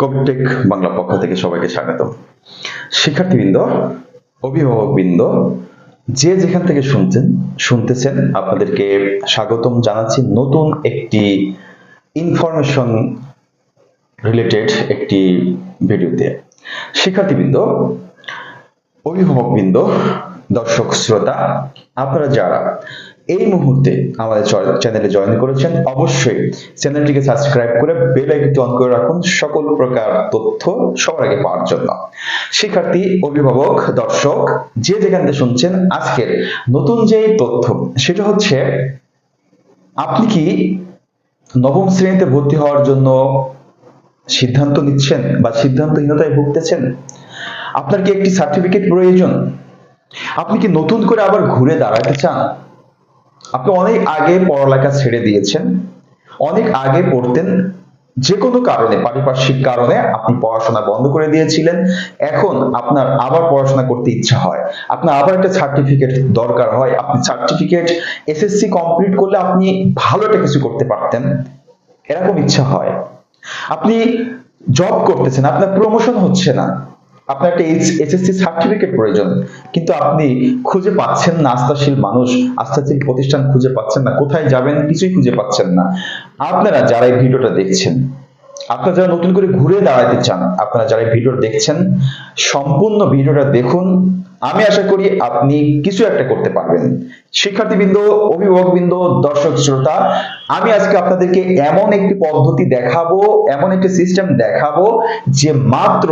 কবিটেক বাংলা পক্ষ থেকে সবাইকে স্বাগত। শিক্ষার্থীবৃন্দ, অভিভাবকবৃন্দ, যে যেখান থেকে শুনছেন, শুনতেছেন, আপনাদেরকে স্বাগতম জানাচ্ছি নতুন একটি ইনফরমেশন রিলেটেড একটি ভিডিওতে। শিক্ষার্থীবৃন্দ, অভিভাবকবৃন্দ, দর্শক, শ্রোতা, আপনারা যারা এই মুহূর্তে আমাদের চ্যানেলে জয়েন করেছেন, অবশ্যই চ্যানেলটিকে সাবস্ক্রাইব করে বেল আইকনটি অন করে রাখুন, সকল প্রকার তথ্য সবার আগে পাওয়ার জন্য। শিক্ষার্থী, অভিভাবক, দর্শক, যে যেখান থেকে শুনছেন, আজকের নতুন যে তথ্য, সেটা হচ্ছে, আপনি কি নবম শ্রেণীতে ভর্তি হওয়ার জন্য সিদ্ধান্ত নিচ্ছেন বা সিদ্ধান্তহীনতায় ভুগতেছেন? আপনার কি একটি সার্টিফিকেট প্রয়োজন? আপনি কি নতুন করে আবার ঘুরে দাঁড়াতে চান? আপনি অনেক আগে পড়ালেখা ছেড়ে দিয়েছেন, অনেক আগে পড়তেন যে কোনো কারণে, পারিপার্শ্বিক কারণে আপনি পড়াশোনা বন্ধ করে দিয়েছিলেন। এখন আপনার আবার পড়াশোনা করতে ইচ্ছা হয়, আপনার আবার একটা সার্টিফিকেট দরকার হয়, আপনি সার্টিফিকেট এসএসসি কমপ্লিট করলে আপনি ভালো একটা কিছু করতে পারতেন। এরকম ইচ্ছা হয়। আপনি জব করতেছেন, আপনার প্রমোশন হচ্ছে না। আপনার একটা এসএসসি সার্টিফিকেট প্রয়োজন। কিন্তু আপনি খুঁজে পাচ্ছেন না, আস্থাশীল মানুষ, আস্থাশীল প্রতিষ্ঠান খুঁজে পাচ্ছেন না, কোথায় যাবেন কিছুই খুঁজে পাচ্ছেন না। আপনারা যারা এই ভিডিওটা দেখছেন, আপনারা যারা নতুন করে ঘুরে দাঁড়াতে চান, আপনারা যারা ভিডিও দেখছেন, সম্পূর্ণ ভিডিওটা দেখুন। আমি আশা করি আপনি কিছু একটা করতে পারবেন। শিক্ষার্থীবৃন্দ, অভিভাবকবৃন্দ, দর্শক, শ্রোতা আমি আজকে আপনাদেরকে এমন একটি পদ্ধতি দেখাবো এমন একটি সিস্টেম দেখাবো যে মাত্র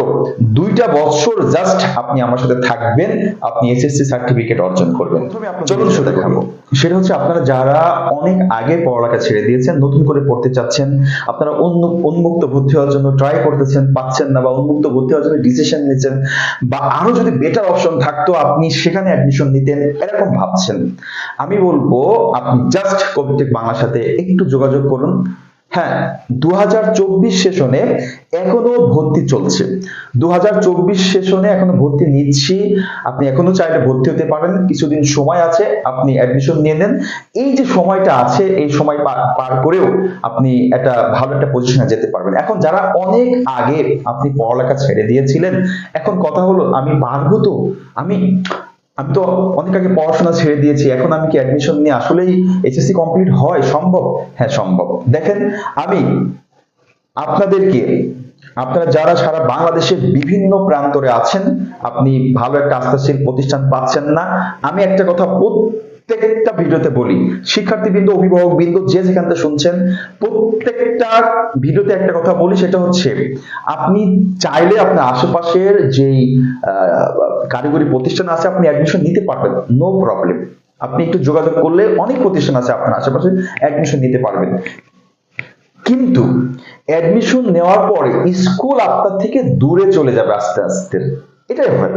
দুইটা বছর জাস্ট আপনি আমার সাথে থাকবেন আপনি এসএসসি সার্টিফিকেট অর্জন করবেন। চলুন শুরু দেখাবো। সেটা হচ্ছে আপনারা যারা অনেক আগে পড়ালেখা ছেড়ে দিয়েছেন নতুন করে পড়তে চাচ্ছেন আপনারা উন্মুক্ত ভর্তি হওয়ার জন্য ট্রাই করতেছেন পাচ্ছেন না বা উন্মুক্ত ভর্তি হওয়ার জন্য ডিসিশন নিচ্ছেন বা আরও যদি বেটার অপশন থাকতো আপনি সেখানে অ্যাডমিশন নিতেন এরকম ভাবছেন। আমি বলব আপনি জাস্ট কবিটেক বাংলার সাথে একটু যোগাযোগ করুন। হ্যাঁ দু সেশনে এখনও ভর্তি চলছে। দু সেশনে এখনও ভর্তি নিচ্ছি। আপনি এখনও চাইলে ভর্তি হতে পারেন। কিছুদিন সময় আছে, আপনি অ্যাডমিশন নিয়ে নেন। এই যে সময়টা আছে, এই সময় পার করেও আপনি একটা ভালো একটা পজিশনে যেতে পারবেন। এখন যারা অনেক আগে আপনি পড়ালেখা ছেড়ে দিয়েছিলেন, এখন কথা হলো, আমি পারব তো? আমি আমি তো অনেক আগে পড়াশোনা ছেড়ে দিয়েছি, এখন আমি কি অ্যাডমিশন নিয়ে আসলেই এইচএসসি কমপ্লিট হয়? সম্ভব? হ্যাঁ সম্ভব। দেখেন, আমি আপনাদেরকে, আপনারা যারা সারা বাংলাদেশের বিভিন্ন প্রান্তরে আছেন, আপনি ভালো একটা আস্থাশীল প্রতিষ্ঠান পাচ্ছেন না। আমি একটা কথা প্রত্যেকটা ভিডিওতে বলি, শিক্ষার্থীবৃন্দ অভিভাবক বৃন্দ যে যেখান থেকে শুনছেন, প্রত্যেকটা ভিডিওতে একটা কথা বলি, সেটা হচ্ছে আপনি চাইলে আপনার আশেপাশের যেই কারিগরি প্রতিষ্ঠান আছে, আপনি অ্যাডমিশন নিতে পারবেন নো প্রবলেম আপনি একটু যোগাযোগ করলে অনেক প্রতিষ্ঠান আছে আপনার আশেপাশে অ্যাডমিশন নিতে পারবেন। কিন্তু অ্যাডমিশন নেওয়ার পরে স্কুল আপনার থেকে দূরে চলে যাবে আস্তে আস্তে। এটাই হয়।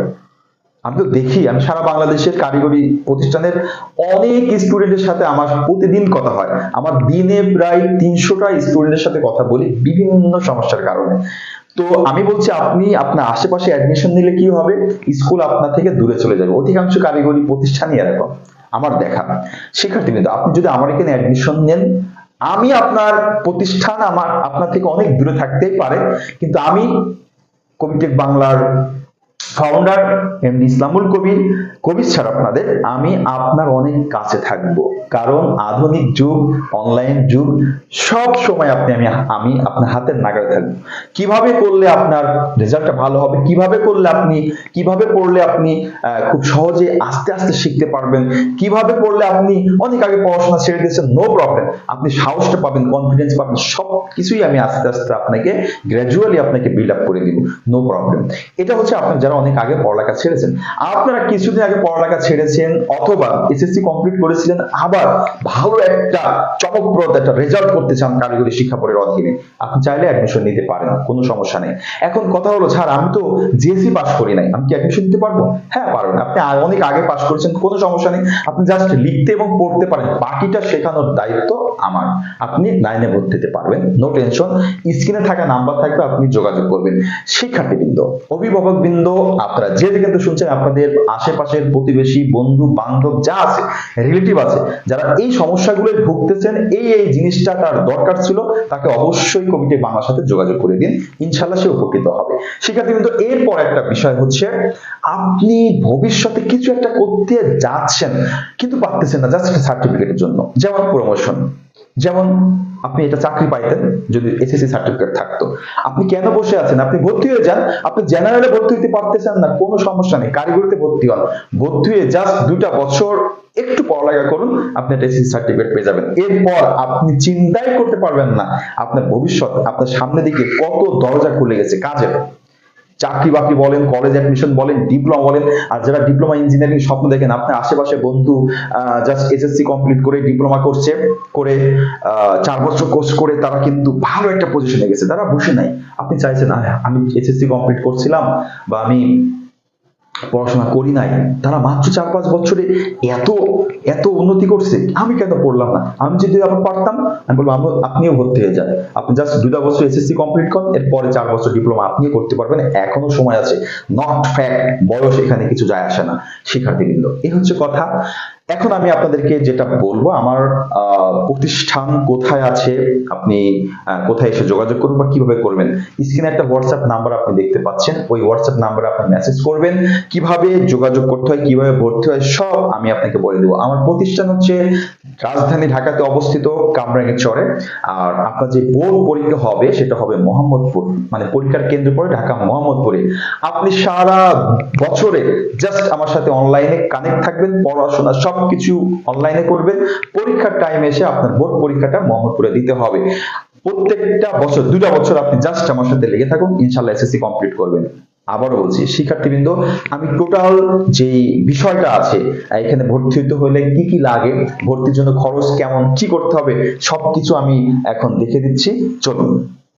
আমি তো দেখি, আমি সারা বাংলাদেশের কারিগরি প্রতিষ্ঠানের অনেক স্টুডেন্টের সাথে আমার প্রতিদিন কথা হয়। আমার দিনে প্রায় তিনশোটা স্টুডেন্টের সাথে কথা বলি বিভিন্ন সমস্যার কারণে। তো আমি বলছি, আপনি আপনার আশেপাশে অ্যাডমিশন নিলে কি হবে? স্কুল আপনার থেকে দূরে চলে যাবে। অধিকাংশ কারিগরি প্রতিষ্ঠানই এরকম, আমার দেখা। শিক্ষার্থীবৃন্দ আপনি যদি আমার এখানে অ্যাডমিশন নেন, আমি আপনার প্রতিষ্ঠান আমার, আপনার থেকে অনেক দূরে থাকতেই পারে। কিন্তু আমি কবিটেক বাংলার ফাউন্ডার এমনি ইসলামুল কবির কবির ছাড়া আপনাদের, আমি আপনার অনেক কাছে থাকব। কারণ আধুনিক যুগ অনলাইন যুগ, সব সময় আপনি, আমি আমি আপনার হাতের নাগালে থাকব। কীভাবে করলে আপনার রেজাল্টটা ভালো হবে? কীভাবে করলে আপনি, কীভাবে পড়লে আপনি খুব সহজে আস্তে আস্তে শিখতে পারবেন? কীভাবে পড়লে আপনি, অনেক আগে পড়াশোনা ছেড়ে দিয়েছেন নো প্রবলেম আপনি সাহসটা পাবেন কনফিডেন্স পাবেন সব কিছুই আমি আস্তে আস্তে আপনাকে গ্র্যাজুয়ালি আপনাকে বিল্ড আপ করে দিব নো প্রবলেম এটা হচ্ছে আপনার, যারা অনেক আগে পড়ালেখা ছেড়েছেন, আপনারা কিছুদিন আগে পড়ালেখা ছেড়েছেন অথবা এসএসসি কমপ্লিট করেছিলেন, আবার ভালো একটা চমকপ্রদ একটা রেজাল্ট করতে চান কারিগরি শিক্ষা বোর্ডের অধীনে। আপনি চাইলে অ্যাডমিশন নিতে পারেন, কোনো সমস্যা নেই। এখন কথা হলো, স্যার, আমি তো জিএসসি পাস করি নাই, আমি কি অ্যাডমিশন নিতে পারব? হ্যাঁ পারবেন। আপনি অনেক আগে পাস করেছেন, কোনো সমস্যা নেই। আপনি জাস্ট লিখতে এবং পড়তে পারেন। বাকিটা শেখানোর দায়িত্ব আমার। আপনি লাইনে ভর্তি হতে পারবেন নো টেনশন স্ক্রিনে থাকা নাম্বার থাকবে, আপনি যোগাযোগ করবেন। শিক্ষার্থীবৃন্দ, অভিভাবকবৃন্দ, আপনারা যে যেখান শুনছেন, আপনাদের আশেপাশের প্রতিবেশী, বন্ধু, বান্ধব যা আছে রিলেটিভ আছে, যারা এই সমস্যাগুলো ভুগতেছেন, এই এই জিনিসটা তার দরকার ছিল, তাকে অবশ্যই কমিটি বাংলার সাথে যোগাযোগ করে দিন। ইনশাল্লাহ সে উপকৃত হবে। শিক্ষার্থী কিন্তু এরপর একটা বিষয় হচ্ছে, আপনি ভবিষ্যতে কিছু একটা করতে যাচ্ছেন, কিন্তু পারতেছেন না জাস্ট সার্টিফিকেটের জন্য। যেমন প্রমোশন যেমন আপনি এটা চাকরি পাইতেন যদি এসএসসি সার্টিফিকেট থাকতো। আপনি কেন বসে আছেন? আপনি ভর্তি হয়ে যান। আপনি জেনারেলে ভর্তি হতে পারতেছেন না, কোনো সমস্যা নেই। কারিগরিতে ভর্তি হন। ভর্তি হয়ে জাস্ট দুটা বছর একটু পড়ালেখা করুন, আপনি একটা এসএসসি সার্টিফিকেট পেয়ে যাবেন। এরপর আপনি চিন্তাই করতে পারবেন না, আপনার ভবিষ্যৎ, আপনার সামনে দিকে কত দরজা খুলে গেছে কাজের। চাকরি বাকরি বলেন কলেজ অ্যাডমিশন বলেন ডিপ্লোমা বলেন, আর যারা ডিপ্লোমা ইঞ্জিনিয়ারিং স্বপ্ন দেখেন, আপনার আশেপাশে বন্ধু জাস্ট এসএসসি কমপ্লিট করে ডিপ্লোমা করছে, করে চার বছর কোর্স করে, তারা কিন্তু ভালো একটা পজিশনে গেছে। তারা বসে নাই। আপনি চাইছেন আমি এসএসসি কমপ্লিট করছিলাম বা আমি পড়াশোনা করি নাই। তারা মাত্র চার পাঁচ বছরে এত এত উন্নতি করছে। আমি কেন পড়লাম না? আমি যদি আবার পারতাম, আমি বলব আপনিও ভর্তি হয়ে যান। আপনি জাস্ট দুটা বছর এসএসসি কমপ্লিট করেন, এরপরে চার বছর ডিপ্লোমা আপনিও করতে পারবেন। এখনও সময় আছে। নট ফ্যাক্ট বয়স এখানে কিছু যায় আসে না শিক্ষার্থীবৃন্দ এ হচ্ছে কথা। এখন আমি আপনাদেরকে যেটা বলব, আমার প্রতিষ্ঠান কোথায় আছে, আপনি কোথায় এসে যোগাযোগ করবেন বা কীভাবে করবেন, স্ক্রিনে একটা হোয়াটসঅ্যাপ নাম্বার আপনি দেখতে পাচ্ছেন, ওই হোয়াটসঅ্যাপ নাম্বারে আপনি মেসেজ করবেন, কীভাবে যোগাযোগ করতে হয়, কীভাবে ভর্তি হয়, সব আমি আপনাকে বলে দেবো। আমার প্রতিষ্ঠান হচ্ছে রাজধানী ঢাকাতে অবস্থিত কামরাঙ্গের চরে, আর আপনার যে বোর্ড পরীক্ষা হবে, সেটা হবে মোহাম্মদপুর মানে পরীক্ষার কেন্দ্র পড়ে ঢাকা মোহাম্মদপুরে। আপনি সারা বছরে জাস্ট আমার সাথে অনলাইনে কানেক্ট থাকবেন, পড়াশোনা সবকিছু অনলাইনে করবেন। পরীক্ষার টাইমে এসে আপনার বোর্ড পরীক্ষাটা মোহাম্মদপুরে দিতে হবে। প্রত্যেকটা বছর দুটা বছর আপনি জাস্ট আমার সাথে লেগে থাকুন ইনশাল্লাহ এসএসসি কমপ্লিট করবেন। আবারও বলছি, শিক্ষার্থীবৃন্দ, আমি টোটাল যে বিষয়টা আছে, এখানে ভর্তি হতে হলে কি কি লাগে, ভর্তির জন্য খরচ কেমন, কি করতে হবে, সবকিছু আমি এখন দেখে দিচ্ছি। চলুন।